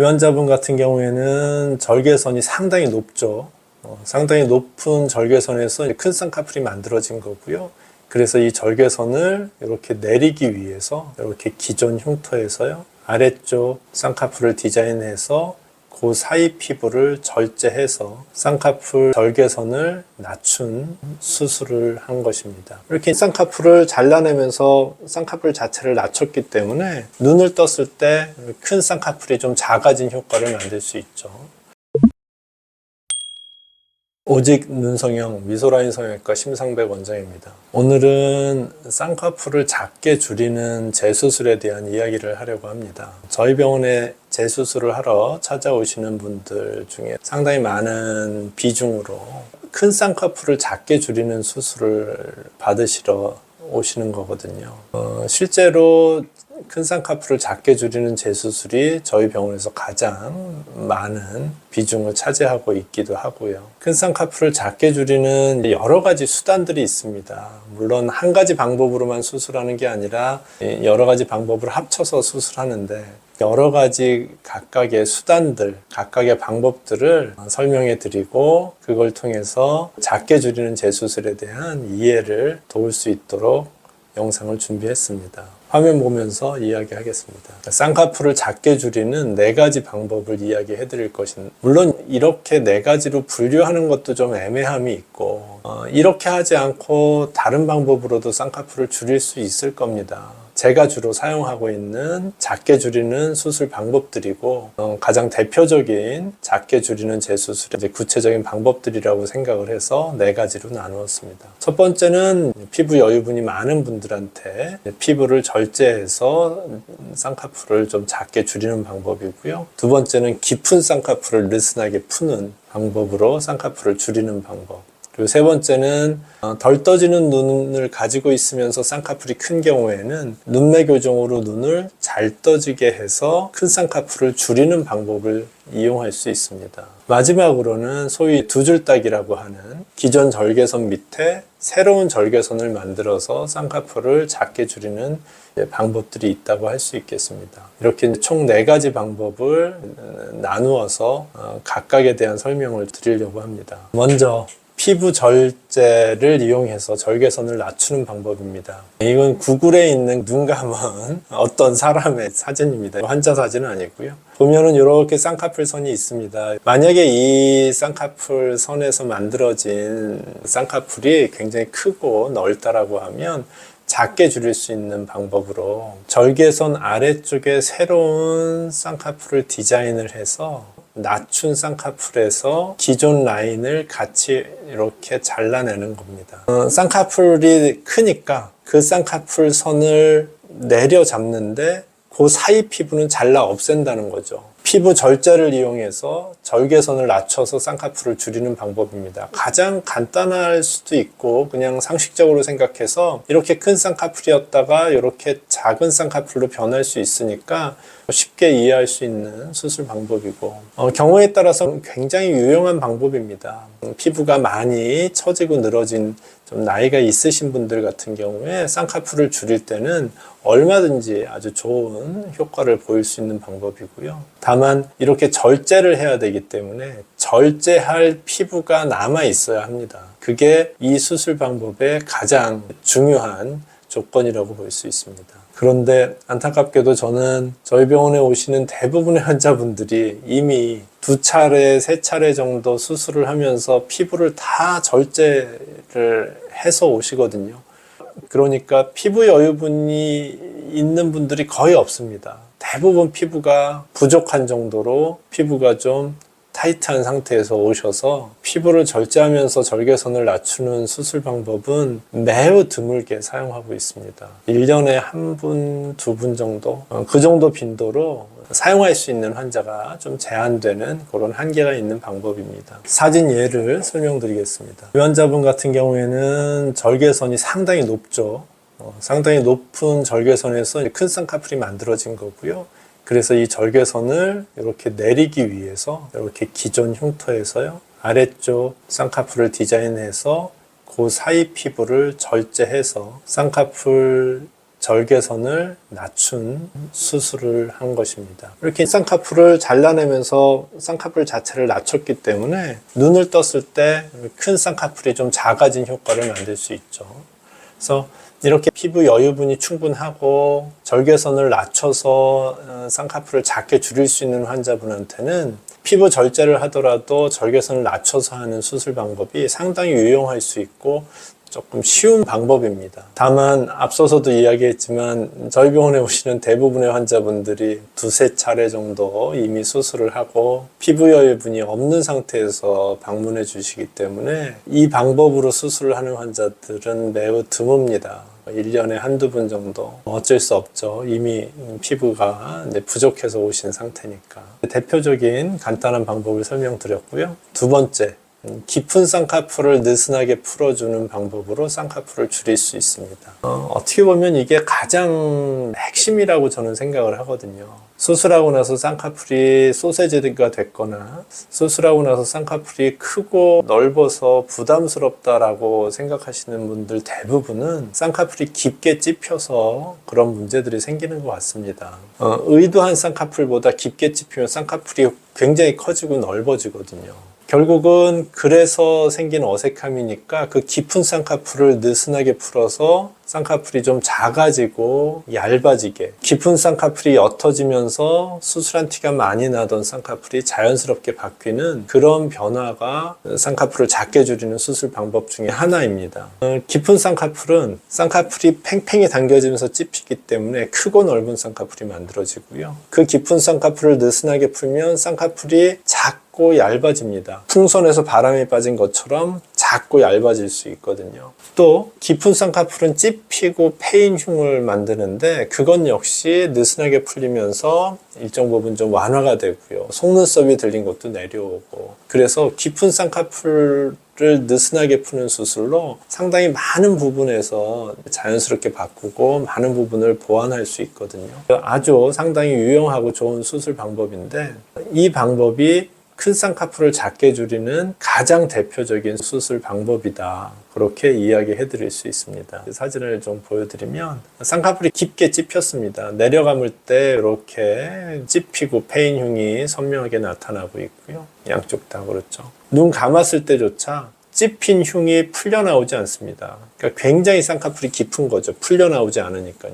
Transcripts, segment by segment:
이 환자분 같은 경우에는 절개선이 상당히 높죠. 어, 상당히 높은 절개선에서 큰 쌍꺼풀이 만들어진 거고요. 그래서 이 절개선을 이렇게 내리기 위해서 이렇게 기존 흉터에서요. 아래쪽 쌍꺼풀을 디자인해서 그 사이 피부를 절제해서 쌍꺼풀 절개선을 낮춘 수술을 한 것입니다. 이렇게 쌍꺼풀을 잘라내면서 쌍꺼풀 자체를 낮췄기 때문에 눈을 떴을 때 큰 쌍꺼풀이 좀 작아진 효과를 만들 수 있죠. 오직 눈성형 미소라인 성형외과 심상백 원장입니다. 오늘은 쌍꺼풀을 작게 줄이는 재수술에 대한 이야기를 하려고 합니다. 저희 병원에 재수술을 하러 찾아오시는 분들 중에 상당히 많은 비중으로 큰 쌍꺼풀을 작게 줄이는 수술을 받으시러 오시는 거거든요. 어, 실제로 큰 쌍꺼풀을 작게 줄이는 재수술이 저희 병원에서 가장 많은 비중을 차지하고 있기도 하고요. 큰 쌍꺼풀을 작게 줄이는 여러 가지 수단들이 있습니다. 물론 한 가지 방법으로만 수술하는 게 아니라 여러 가지 방법을 합쳐서 수술하는데 여러 가지 각각의 수단들, 각각의 방법들을 설명해 드리고 그걸 통해서 작게 줄이는 재수술에 대한 이해를 도울 수 있도록 영상을 준비했습니다. 화면 보면서 이야기하겠습니다. 쌍꺼풀을 작게 줄이는 네 가지 방법을 이야기해 드릴 것인 물론 이렇게 네 가지로 분류하는 것도 좀 애매함이 있고 어, 이렇게 하지 않고 다른 방법으로도 쌍꺼풀을 줄일 수 있을 겁니다. 제가 주로 사용하고 있는 작게 줄이는 수술 방법들이고 어, 가장 대표적인 작게 줄이는 재수술의 구체적인 방법들이라고 생각을 해서 네 가지로 나누었습니다. 첫 번째는 피부 여유분이 많은 분들한테 피부를 절제해서 쌍꺼풀을 좀 작게 줄이는 방법이고요. 두 번째는 깊은 쌍꺼풀을 느슨하게 푸는 방법으로 쌍꺼풀을 줄이는 방법. 그리고 세 번째는 어, 덜 떠지는 눈을 가지고 있으면서 쌍꺼풀이 큰 경우에는 눈매 교정으로 눈을 잘 떠지게 해서 큰 쌍꺼풀을 줄이는 방법을 이용할 수 있습니다. 마지막으로는 소위 두 줄딱이라고 하는 기존 절개선 밑에 새로운 절개선을 만들어서 쌍꺼풀을 작게 줄이는 방법들이 있다고 할 수 있겠습니다. 이렇게 총 네 가지 방법을 어, 나누어서 어, 각각에 대한 설명을 드리려고 합니다. 먼저 피부 절제를 이용해서 절개선을 낮추는 방법입니다. 이건 구글에 있는 눈 감은 어떤 사람의 사진입니다. 환자 사진은 아니고요. 보면은 이렇게 쌍꺼풀 선이 있습니다. 만약에 이 쌍꺼풀 선에서 만들어진 쌍꺼풀이 굉장히 크고 넓다라고 하면 작게 줄일 수 있는 방법으로 절개선 아래쪽에 새로운 쌍꺼풀을 디자인을 해서 낮춘 쌍꺼풀에서 기존 라인을 같이 이렇게 잘라내는 겁니다. 어, 쌍꺼풀이 크니까 그 쌍꺼풀 선을 내려 잡는데 그 사이 피부는 잘라 없앤다는 거죠. 피부 절제를 이용해서 절개선을 낮춰서 쌍꺼풀을 줄이는 방법입니다. 가장 간단할 수도 있고 그냥 상식적으로 생각해서 이렇게 큰 쌍꺼풀이었다가 이렇게 작은 쌍꺼풀로 변할 수 있으니까 쉽게 이해할 수 있는 수술 방법이고 어, 경우에 따라서 굉장히 유용한 방법입니다. 음, 피부가 많이 처지고 늘어진 좀 나이가 있으신 분들 같은 경우에 쌍꺼풀을 줄일 때는 얼마든지 아주 좋은 효과를 보일 수 있는 방법이고요. 다만 이렇게 절제를 해야 되기 때문에 절제할 피부가 남아 있어야 합니다. 그게 이 수술 방법의 가장 중요한 조건이라고 볼 수 있습니다. 그런데 안타깝게도 저는 저희 병원에 오시는 대부분의 환자분들이 이미 두 차례, 세 차례 정도 수술을 하면서 피부를 다 절제를 해서 오시거든요. 그러니까 피부 여유분이 있는 분들이 거의 없습니다. 대부분 피부가 부족한 정도로 피부가 좀 타이트한 상태에서 오셔서 피부를 절제하면서 절개선을 낮추는 수술 방법은 매우 드물게 사용하고 있습니다. 1년에 한 분, 두 분 정도? 어, 그 정도 빈도로 사용할 수 있는 환자가 좀 제한되는 그런 한계가 있는 방법입니다. 사진 예를 설명드리겠습니다. 이 환자분 같은 경우에는 절개선이 상당히 높죠. 어, 상당히 높은 절개선에서 큰 쌍꺼풀이 만들어진 거고요. 그래서 이 절개선을 이렇게 내리기 위해서 이렇게 기존 흉터에서요 아래쪽 쌍꺼풀을 디자인해서 그 사이 피부를 절제해서 쌍꺼풀 절개선을 낮춘 수술을 한 것입니다. 이렇게 쌍꺼풀을 잘라내면서 쌍꺼풀 자체를 낮췄기 때문에 눈을 떴을 때 큰 쌍꺼풀이 좀 작아진 효과를 만들 수 있죠. 그래서 이렇게 피부 여유분이 충분하고 절개선을 낮춰서 어, 쌍꺼풀을 작게 줄일 수 있는 환자분한테는 피부 절제를 하더라도 절개선을 낮춰서 하는 수술 방법이 상당히 유용할 수 있고 조금 쉬운 방법입니다. 다만 앞서서도 이야기했지만 저희 병원에 오시는 대부분의 환자분들이 두세 차례 정도 이미 수술을 하고 피부 여유분이 없는 상태에서 방문해 주시기 때문에 이 방법으로 수술을 하는 환자들은 매우 드뭅니다. 1년에 한두 분 정도 어쩔 수 없죠. 이미 피부가 부족해서 오신 상태니까. 대표적인 간단한 방법을 설명드렸고요. 두 번째, 음, 깊은 쌍꺼풀을 느슨하게 풀어주는 방법으로 쌍꺼풀을 줄일 수 있습니다. 어, 떻게 보면 이게 가장 핵심이라고 저는 생각을 하거든요. 수술하고 나서 쌍꺼풀이 소세지가 됐거나 수술하고 나서 쌍꺼풀이 크고 넓어서 부담스럽다라고 생각하시는 분들 대부분은 쌍꺼풀이 깊게 찝혀서 그런 문제들이 생기는 것 같습니다. 어, 의도한 쌍꺼풀보다 깊게 찝히면 쌍꺼풀이 굉장히 커지고 넓어지거든요. 결국은 그래서 생긴 어색함이니까 그 깊은 쌍꺼풀을 느슨하게 풀어서 쌍꺼풀이 좀 작아지고 얇아지게 깊은 쌍꺼풀이 옅어지면서 수술한 티가 많이 나던 쌍꺼풀이 자연스럽게 바뀌는 그런 변화가 쌍꺼풀을 작게 줄이는 수술 방법 중에 하나입니다. 어, 깊은 쌍꺼풀은 쌍꺼풀이 팽팽히 당겨지면서 찝히기 때문에 크고 넓은 쌍꺼풀이 만들어지고요. 그 깊은 쌍꺼풀을 느슨하게 풀면 쌍꺼풀이 작 작고 얇아집니다. 풍선에서 바람이 빠진 것처럼 작고 얇아질 수 있거든요. 또 깊은 쌍꺼풀은 찝히고 패인 흉을 만드는데 그건 역시 느슨하게 풀리면서 일정 부분 좀 완화가 되고요. 속눈썹이 들린 것도 내려오고 그래서 깊은 쌍꺼풀 를 느슨하게 푸는 수술로 상당히 많은 부분에서 자연스럽게 바꾸고 많은 부분을 보완할 수 있거든요. 아주 상당히 유용하고 좋은 수술 방법인데 이 방법이 큰 쌍꺼풀을 작게 줄이는 가장 대표적인 수술 방법이다. 그렇게 이야기해 드릴 수 있습니다. 사진을 좀 보여드리면 쌍꺼풀이 깊게 찝혔습니다. 내려감을 때 이렇게 찝히고 페인흉이 선명하게 나타나고 있고요. 양쪽 다 그렇죠. 눈 감았을 때조차 찝힌 흉이 풀려나오지 않습니다. 그러니까 굉장히 쌍꺼풀이 깊은 거죠. 풀려나오지 않으니까요.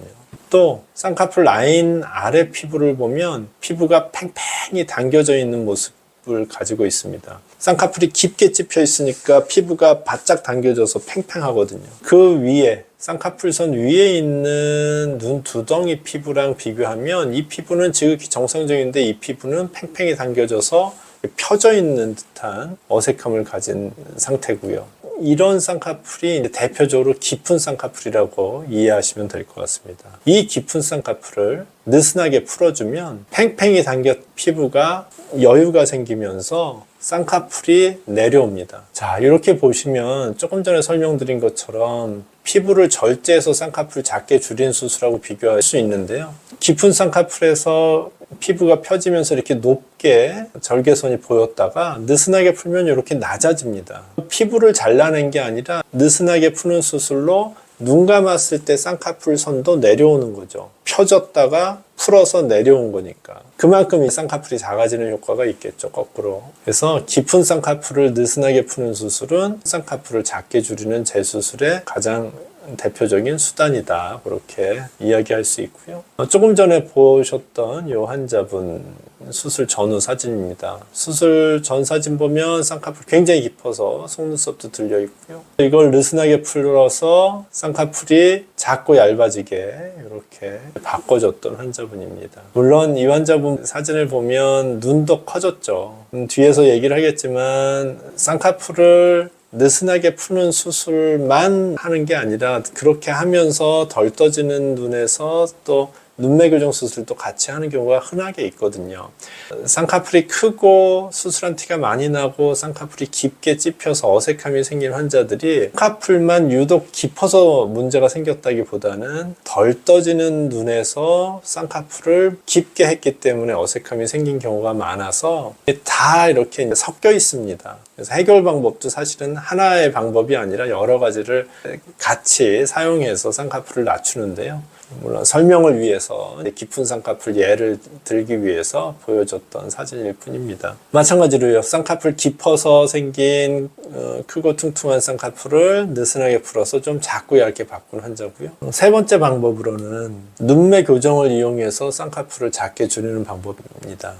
또 쌍꺼풀 라인 아래 피부를 보면 피부가 팽팽히 당겨져 있는 모습 을 가지고 있습니다. 쌍꺼풀이 깊게 찝혀 있으니까 피부가 바짝 당겨져서 팽팽하거든요. 그 위에 쌍꺼풀선 위에 있는 눈 두덩이 피부랑 비교하면 이 피부는 지극히 정상적인데 이 피부는 팽팽히 당겨져서 펴져 있는 듯한 어색함을 가진 상태고요. 이런 쌍꺼풀이 대표적으로 깊은 쌍꺼풀이라고 이해하시면 될 것 같습니다. 이 깊은 쌍꺼풀을 느슨하게 풀어주면 팽팽히 당겨 피부가 여유가 생기면서 쌍꺼풀이 내려옵니다. 자, 이렇게 보시면 조금 전에 설명드린 것처럼 피부를 절제해서 쌍꺼풀 작게 줄인 수술하고 비교할 수 있는데요. 깊은 쌍꺼풀에서 피부가 펴지면서 이렇게 높게 절개선이 보였다가 느슨하게 풀면 이렇게 낮아집니다. 피부를 잘라낸 게 아니라 느슨하게 푸는 수술로 눈 감았을 때 쌍꺼풀 선도 내려오는 거죠. 펴졌다가 풀어서 내려온 거니까. 그만큼 이 쌍꺼풀이 작아지는 효과가 있겠죠, 거꾸로. 그래서 깊은 쌍꺼풀을 느슨하게 푸는 수술은 쌍꺼풀을 작게 줄이는 재수술의 가장 대표적인 수단이다. 그렇게 이야기할 수 있고요. 어, 조금 전에 보셨던 이 환자분 수술 전후 사진입니다. 수술 전 사진 보면 쌍꺼풀 굉장히 깊어서 속눈썹도 들려 있고요. 이걸 느슨하게 풀어서 쌍꺼풀이 작고 얇아지게 이렇게 바꿔줬던 환자분입니다. 물론 이 환자분 사진을 보면 눈도 커졌죠. 음, 뒤에서 얘기를 하겠지만 쌍꺼풀을 느슨하게 푸는 수술만 하는 게 아니라 그렇게 하면서 덜 떠지는 눈에서 또 눈매 교정 수술도 같이 하는 경우가 흔하게 있거든요. 쌍꺼풀이 크고 수술한 티가 많이 나고 쌍꺼풀이 깊게 찝혀서 어색함이 생긴 환자들이 쌍꺼풀만 유독 깊어서 문제가 생겼다기보다는 덜 떠지는 눈에서 쌍꺼풀을 깊게 했기 때문에 어색함이 생긴 경우가 많아서 다 이렇게 섞여 있습니다. 그래서 해결 방법도 사실은 하나의 방법이 아니라 여러 가지를 같이 사용해서 쌍꺼풀을 낮추는데요. 물론 설명을 위해서 깊은 쌍꺼풀 예를 들기 위해서 보여줬던 사진일 뿐입니다. 마찬가지로요. 쌍꺼풀 깊어서 생긴 어, 크고 퉁퉁한 쌍꺼풀을 느슨하게 풀어서 좀 작고 얇게 바꾼 환자고요. 세 번째 방법으로는 눈매 교정을 이용해서 쌍꺼풀을 작게 줄이는 방법입니다.